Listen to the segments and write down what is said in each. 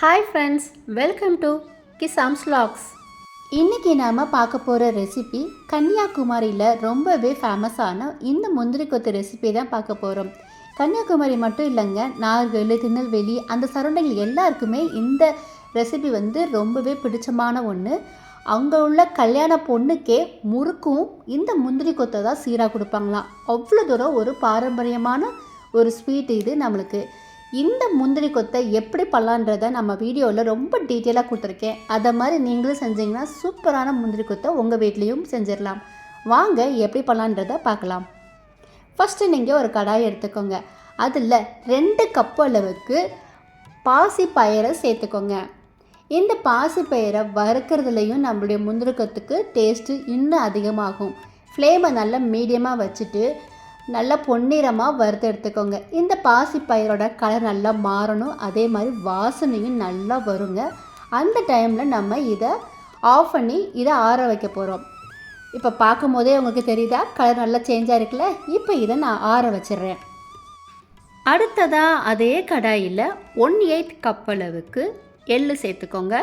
Hi friends welcome to கிசாம்ஸ் லாக்ஸ் இன்றைக்கி நாம் பார்க்க போகிற ரெசிபி கன்னியாகுமரியில் ரொம்பவே ஃபேமஸான இந்த முந்திரி கொத்து ரெசிபி தான் பார்க்க போகிறோம் கன்னியாகுமரி மட்டும் இல்லைங்க நாகர்கோவில் திருநெல்வேலி அந்த சரௌண்டிங் எல்லாருக்குமே இந்த ரெசிபி வந்து ரொம்பவே பிடிச்சமான ஒன்று அங்கே உள்ள கல்யாண பொண்ணுக்கே முறுக்கும் இந்த முந்திரி கொத்தை தான் சீராக கொடுப்பாங்களாம். அவ்வளோ தூரம் ஒரு பாரம்பரியமான ஒரு ஸ்வீட் இது நம்மளுக்கு. இந்த முந்திரி கொத்தை எப்படி பண்ணலான்றத நம்ம வீடியோவில் ரொம்ப டீட்டெயிலாக கொடுத்துருக்கேன். அதை மாதிரி நீங்களும் செஞ்சீங்கன்னா சூப்பரான முந்திரி கொத்தை உங்கள் வீட்லேயும் செஞ்சிடலாம். வாங்க எப்படி பண்ணலான்றத பார்க்கலாம். ஃபஸ்ட்டு நீங்கள் ஒரு கடாய் எடுத்துக்கோங்க. அதில் ரெண்டு கப்பு அளவுக்கு பாசி பயிரை சேர்த்துக்கோங்க. இந்த பாசி பயிரை வறுக்கிறதுலையும் நம்மளுடைய முந்திரி கொத்துக்கு டேஸ்ட்டு இன்னும் அதிகமாகும். ஃப்ளேமை நல்லா மீடியமாக வச்சுட்டு நல்லா பொன்னிறமாக வறுத்து எடுத்துக்கோங்க. இந்த பாசி பயிரோட கலர் நல்லா மாறணும். அதே மாதிரி வாசனையும் நல்லா வருங்க. அந்த டைமில் நம்ம இதை ஆஃப் பண்ணி இதை ஆற வைக்க போகிறோம் இப்போ பார்க்கும் போதே உங்களுக்கு தெரியுதா? கலர் நல்லா சேஞ்சாக இருக்குல்ல இப்போ இதை நான் ஆற வச்சிடுறேன். அடுத்ததாக அதே கடாயில் ஒன் எயிட் கப் அளவுக்கு எள்ளு சேர்த்துக்கோங்க.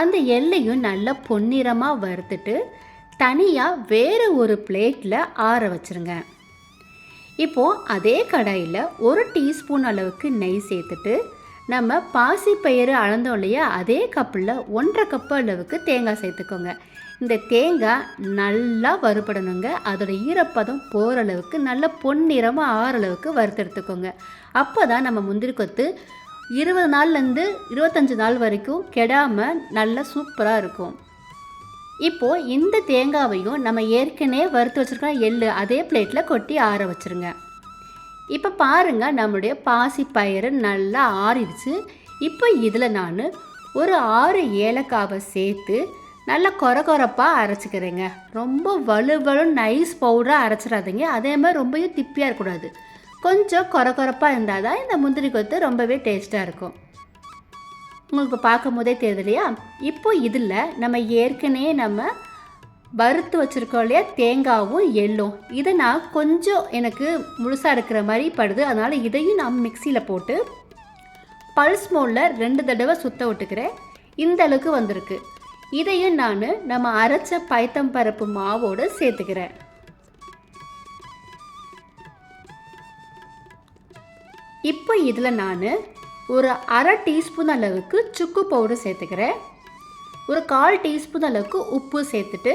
அந்த எள்ளையும் நல்லா பொன்னிறமாக வறுத்துட்டு தனியாக வேறு ஒரு பிளேட்டில் ஆற வச்சுருங்க. இப்போது அதே கடாயில் ஒரு டீஸ்பூன் அளவுக்கு நெய் சேர்த்துட்டு நம்ம பாசிப்பயிறு அளந்தோம் இல்லையா அதே கப்பில் ஒன்றரை கப்பு அளவுக்கு தேங்காய் சேர்த்துக்கோங்க. இந்த தேங்காய் நல்லா வறுபடணுங்க. அதோடய ஈரப்பதம் போகிற அளவுக்கு நல்ல பொன்னிறமாக ஆற அளவுக்கு வறுத்தெடுத்துக்கோங்க. அப்போ தான் நம்ம முந்திரி கொத்து இருபது நாள்லேருந்து இருபத்தஞ்சி நாள் வரைக்கும் கெடாமல் நல்லா சூப்பராக இருக்கும். இப்போது இந்த தேங்காவையும் நம்ம ஏற்கனவே வறுத்து வச்சுருக்க எள்ளு அதே பிளேட்டில் கொட்டி ஆற வச்சுருங்க. இப்போ பாருங்கள் நம்முடைய பாசி பயிறு நல்லா ஆறிடுச்சு. இப்போ இதில் நான் ஒரு ஆறு ஏலக்காவை சேர்த்து நல்லா கொர கொரப்பாக அரைச்சிக்கிறேங்க. ரொம்ப வலுவலு நைஸ் பவுடராக அரைச்சிடாதீங்க. அதே மாதிரி ரொம்பவும் திப்பியாக இருக்கக்கூடாது. கொஞ்சம் கொர கொரப்பாக இருந்தால் தான் இந்த முந்திரி கொத்து ரொம்பவே டேஸ்ட்டாக இருக்கும். உங்களுக்கு பார்க்கும் போதே தெரியுது இல்லையா இப்போ இதில் நம்ம ஏற்கனவே நம்ம வறுத்து வச்சுருக்கோம் இல்லையா? தேங்காவும் எள்ளும். இதை நான் கொஞ்சம் எனக்கு முழுசாக இருக்கிற மாதிரி படுது. அதனால் இதையும் நான் மிக்சியில் போட்டு பல்ஸ் மோலில் ரெண்டு தடவை சுத்த விட்டுக்கிறேன். இந்த அளவுக்கு வந்திருக்கு. இதையும் நான் நம்ம அரைச்ச பைத்தம் பருப்பு மாவோடு சேர்த்துக்கிறேன். இப்போ இதில் நான் ஒரு அரை டீஸ்பூன் அளவுக்கு சுக்கு பவுடர் சேர்த்துக்கிறேன். ஒரு கால் டீஸ்பூன் அளவுக்கு உப்பு சேர்த்துட்டு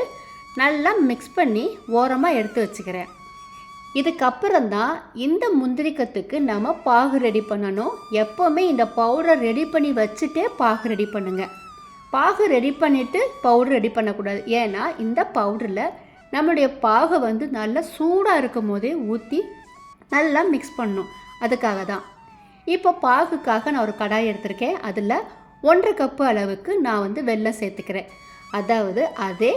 நல்லா மிக்ஸ் பண்ணி ஓரமாக எடுத்து வச்சுக்கிறேன். இதுக்கப்புறம் தான் இந்த முந்திரிக்கத்துக்கு நம்ம பாகு ரெடி பண்ணணும். எப்போவுமே இந்த பவுடர் ரெடி பண்ணி வச்சுட்டே பாகு ரெடி பண்ணுங்கள் பாகு ரெடி பண்ணிவிட்டு பவுடர் ரெடி பண்ணக்கூடாது. ஏன்னா இந்த பவுடரில் நம்மளுடைய பாகை வந்து நல்லா சூடாக இருக்கும் போதே ஊற்றி நல்லா மிக்ஸ் பண்ணணும். அதுக்காக தான். இப்போ பாகுக்காக நான் ஒரு கடாய் எடுத்திருக்கேன். அதில் ஒன்றரை கப்பு அளவுக்கு நான் வந்து வெள்ளம் சேர்த்துக்கிறேன். அதாவது அதே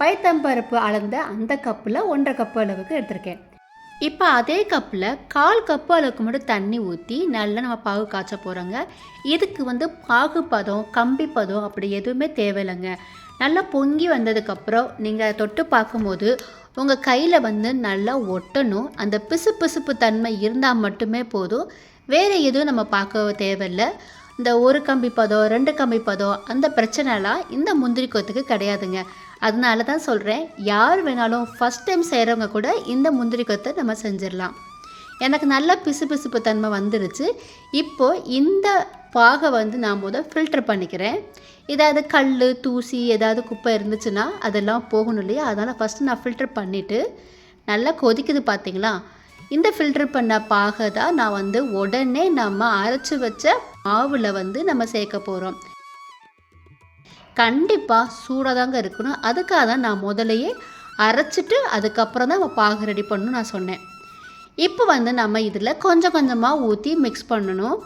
பைத்தம்பருப்பு அளந்த அந்த கப்பில் ஒன்றரை கப்பு அளவுக்கு எடுத்திருக்கேன். இப்போ அதே கப்பில் கால் கப்பு அளவுக்கு மட்டும் தண்ணி ஊற்றி நல்லா நம்ம பாகு காய்ச்ச போகிறோங்க இதுக்கு வந்து பாகு பதம் கம்பி பதம் அப்படி எதுவுமே தேவையில்லைங்க. நல்லா பொங்கி வந்ததுக்கப்புறம் நீங்கள் தொட்டு பார்க்கும்போது உங்கள் கையில் வந்து நல்லா ஒட்டணும். அந்த பிசு பிசுப்பு தன்மை இருந்தால் மட்டுமே போதும். வேறு எதுவும் நம்ம பார்க்க தேவையில்லை. இந்த ஒரு கம்பி பதம் ரெண்டு கம்பி பதம் அந்த பிரச்சனைலாம் இந்த முந்திரி கொத்துக்கு கிடையாதுங்க. அதனால தான் சொல்கிறேன் யார் வேணாலும் ஃபஸ்ட் டைம் செய்கிறவங்க கூட இந்த முந்திரி கொத்தை நம்ம செஞ்சிடலாம். எனக்கு நல்ல பிசு பிசுப்பு தன்மை வந்துருச்சு. இப்போது இந்த பாகை வந்து நான் முதல் ஃபில்டர் பண்ணிக்கிறேன். ஏதாவது கல் தூசி ஏதாவது குப்பை இருந்துச்சுன்னா அதெல்லாம் போகணும் இல்லையா? அதனால் ஃபஸ்ட்டு நான் ஃபில்டர் பண்ணிவிட்டு நல்லா கொதிக்குது பார்த்தீங்களா இந்த ஃபில்டர் பண்ண பாகை தான் நான் வந்து உடனே நம்ம அரைச்சி வச்ச மாவில் வந்து நம்ம சேர்க்க போகிறோம் கண்டிப்பாக சூடாக தாங்க இருக்கணும். அதுக்காக தான் நான் முதலையே அரைச்சிட்டு அதுக்கப்புறம் தான் நம்ம பாகு ரெடி பண்ணணும் நான் சொன்னேன். இப்போ வந்து நம்ம இதில் கொஞ்சம் கொஞ்சமாக ஊற்றி மிக்ஸ் பண்ணணும்.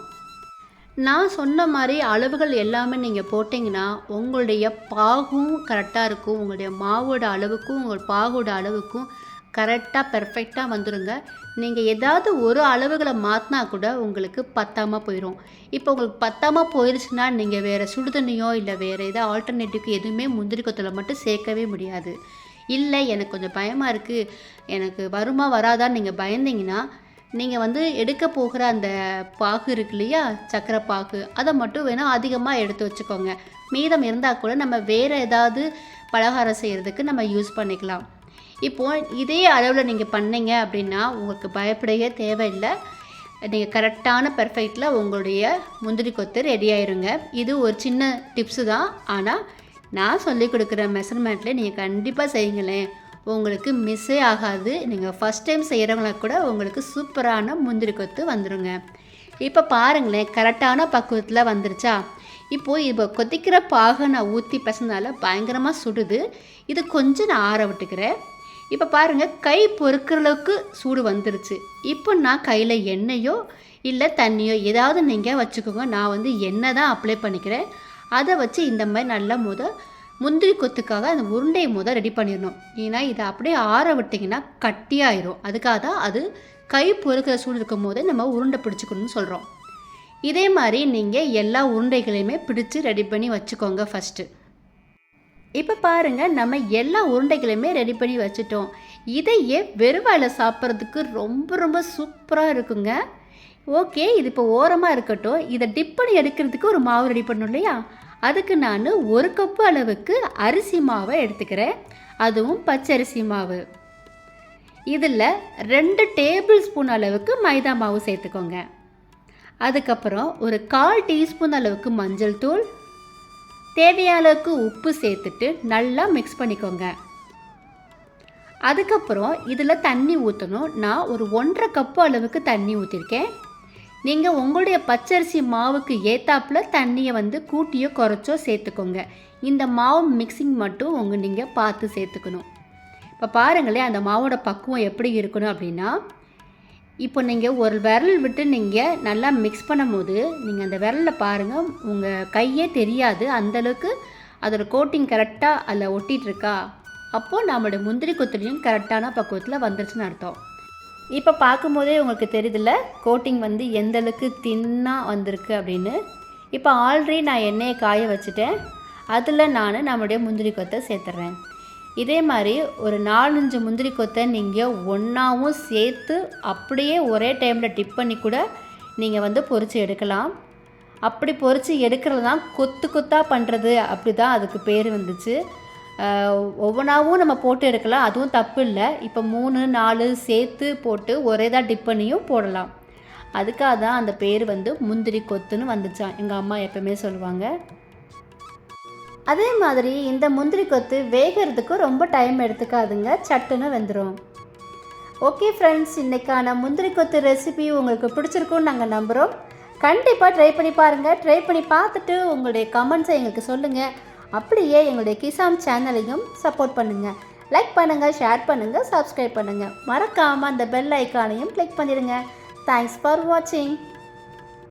நான் சொன்ன மாதிரி அளவுகள் எல்லாமே நீங்கள் போட்டிங்கன்னா உங்களுடைய பாகும் கரெக்டாக இருக்கும். உங்களுடைய மாவோட அளவுக்கும் உங்கள் பாகோட அளவுக்கும் கரெக்டாக பெர்ஃபெக்டாக வந்துடுங்க நீங்கள் ஏதாவது ஒரு அளவுகளை மாற்றினா கூட உங்களுக்கு பத்தாமல் போயிடும் இப்போ உங்களுக்கு பத்தாமல் போயிடுச்சுன்னா நீங்கள் வேறு சுடுதண்ணியோ இல்லை வேறு ஏதாவது ஆல்டர்னேட்டிவ்க்கு எதுவுமே முந்திரி கொத்தில் மட்டும் சேர்க்கவே முடியாது. இல்லை எனக்கு கொஞ்சம் பயமாக இருக்குது எனக்கு வருமா வராதான்னு நீங்கள் பயந்தீங்கன்னா நீங்கள் வந்து எடுக்க போகிற அந்த பாகு இருக்கு இல்லையா சக்கரை பாகு அதை மட்டும் வேணால் அதிகமாக எடுத்து வச்சுக்கோங்க. மீதம் இருந்தால் கூட நம்ம வேறு ஏதாவது பலகாரம் செய்கிறதுக்கு நம்ம யூஸ் பண்ணிக்கலாம். இப்போது இதே அளவில் நீங்கள் பண்ணீங்க அப்படின்னா உங்களுக்கு பயப்படையே தேவையில்லை. நீங்கள் கரெக்டான பெர்ஃபெக்டில் உங்களுடைய முந்திரி கொத்து ரெடி ஆயிருங்க. இது ஒரு சின்ன டிப்ஸு தான். ஆனால் நான் சொல்லிக் கொடுக்குற மெஷர்மெண்ட்டில் நீங்கள் கண்டிப்பாக செய்யுங்களேன். உங்களுக்கு மிஸ்ஸே ஆகாது. நீங்கள் ஃபஸ்ட் டைம் செய்கிறவங்களுக்கு கூட உங்களுக்கு சூப்பரான முந்திரி கொத்து வந்துடுங்க இப்போ பாருங்களேன் கரெக்டான பக்குவத்தில் வந்துருச்சா? இப்போது இப்போ கொதிக்கிற பாகை நான் ஊற்றி பசந்தால பயங்கரமாக சுடுது. இது கொஞ்சம் நான் ஆற விட்டுக்கிறேன். இப்போ பாருங்கள் கை பொறுக்கிற அளவுக்கு சூடு வந்துருச்சு. இப்போ நான் கையில் எண்ணெயோ இல்லை தண்ணியோ ஏதாவது நீங்கள் வச்சுக்கோங்க. நான் வந்து எண்ணெய் தான் அப்ளை பண்ணிக்கிறேன். அதை வச்சு இந்த மாதிரி நல்லா முத முந்திரி கொத்துக்காக அந்த உருண்டையை முத ரெடி பண்ணிடணும். ஏன்னா இதை அப்படியே ஆற விட்டிங்கன்னா கட்டியாயிரும். அதுக்காக தான் அது கை பொறுக்கிற சூடு இருக்கும் போதே நம்ம உருண்டை பிடிச்சிக்கணும்னு சொல்கிறோம் இதே மாதிரி நீங்கள் எல்லா உருண்டைகளையுமே பிடிச்சி ரெடி பண்ணி வச்சுக்கோங்க ஃபஸ்ட்டு இப்போ பாருங்கள் நம்ம எல்லா உருண்டைகளையுமே ரெடி பண்ணி வச்சுட்டோம். இதையே வெறுவாயில் சாப்பிட்றதுக்கு ரொம்ப ரொம்ப சூப்பராக இருக்குங்க. ஓகே இது இப்போ ஓரமாக இருக்கட்டும். இதை டிப் பண்ணி எடுக்கிறதுக்கு ஒரு மாவு ரெடி பண்ணணும் இல்லையா? அதுக்கு நான் ஒரு கப்பு அளவுக்கு அரிசி மாவை எடுத்துக்கிறேன். அதுவும் பச்சரிசி மாவு. இதில் ரெண்டு டேபிள் ஸ்பூன் அளவுக்கு மைதா மாவு சேர்த்துக்கோங்க. அதுக்கப்புறம் ஒரு கால் டீஸ்பூன் அளவுக்கு மஞ்சள் தூள் தேவையளவுக்கு உப்பு சேர்த்துட்டு நல்லா மிக்ஸ் பண்ணிக்கோங்க. அதுக்கப்புறம் இதில் தண்ணி ஊற்றணும் நான் ஒரு ஒன்றரை கப்பு அளவுக்கு தண்ணி ஊற்றிருக்கேன் நீங்கள் உங்களுடைய பச்சரிசி மாவுக்கு ஏத்தாப்பில் தண்ணியை வந்து கூட்டியோ குறைச்சோ சேர்த்துக்கோங்க. இந்த மாவு மிக்சிங் மட்டும் உங்கள் நீங்கள் பார்த்து சேர்த்துக்கணும். இப்போ பாருங்களேன் அந்த மாவோட பக்குவம் எப்படி இருக்கணும் அப்படின்னா இப்போ நீங்கள் ஒரு விரல் விட்டு நீங்கள் நல்லா மிக்ஸ் பண்ணும்போது நீங்கள் அந்த விரலில் பாருங்கள் உங்கள் கையே தெரியாது அந்தளவுக்கு அதோடய கோட்டிங் கரெக்டாக அதில் ஒட்டிகிட்ருக்கா அப்போது நம்மளோட முந்திரி கொத்துலையும் கரெக்டான பக்குவத்தில் வந்துருச்சுன்னு அர்த்தம். இப்போ பார்க்கும்போதே உங்களுக்கு தெரியுதுல்ல கோட்டிங் வந்து எந்த அளவுக்கு தின்னாக வந்திருக்கு அப்படின்னு. இப்போ ஆல்ரெடி நான் எண்ணெயை காய வச்சுட்டேன். அதில் நான் நம்மளுடைய முந்திரி கொத்தை சேர்த்துட்றேன் இதே மாதிரி ஒரு நாலஞ்சு முந்திரி கொத்தை நீங்கள் ஒன்றாவும் சேர்த்து அப்படியே ஒரே டைமில் டிப் பண்ணி கூட நீங்கள் வந்து பொரித்து எடுக்கலாம். அப்படி பொரித்து எடுக்கிறது தான் கொத்து கொத்தாக பண்ணுறது அப்படி தான் அதுக்கு பேர் வந்துச்சு. ஒவ்வொன்றாவும் நம்ம போட்டு எடுக்கலாம். அதுவும் தப்பு இல்லை. இப்போ மூணு நாலு சேர்த்து போட்டு ஒரே தான் டிப் பண்ணியும் போடலாம். அதுக்காக தான் அந்த பேர் வந்து முந்திரி கொத்துன்னு வந்துச்சான் எங்கள் அம்மா எப்பவுமே சொல்லுவாங்க. அதே மாதிரி இந்த முந்திரி கொத்து வேகிறதுக்கு ரொம்ப டைம் எடுத்துக்காதுங்க. சட்டுன்னு வெந்துடும் ஓகே ஃப்ரெண்ட்ஸ் இன்றைக்கான முந்திரி கொத்து ரெசிபி உங்களுக்கு பிடிச்சிருக்குன்னு நாங்கள் நம்புகிறோம் கண்டிப்பாக ட்ரை பண்ணி பாருங்கள் ட்ரை பண்ணி பார்த்துட்டு உங்களுடைய கமெண்ட்ஸை எங்களுக்கு சொல்லுங்கள் அப்படியே எங்களுடைய கிசாம் சேனலையும் சப்போர்ட் பண்ணுங்கள் லைக் பண்ணுங்கள் ஷேர் பண்ணுங்கள் சப்ஸ்கிரைப் பண்ணுங்கள் மறக்காமல் அந்த பெல் ஐக்கானையும் கிளிக் பண்ணிடுங்க தேங்க்ஸ் ஃபார் வாட்சிங்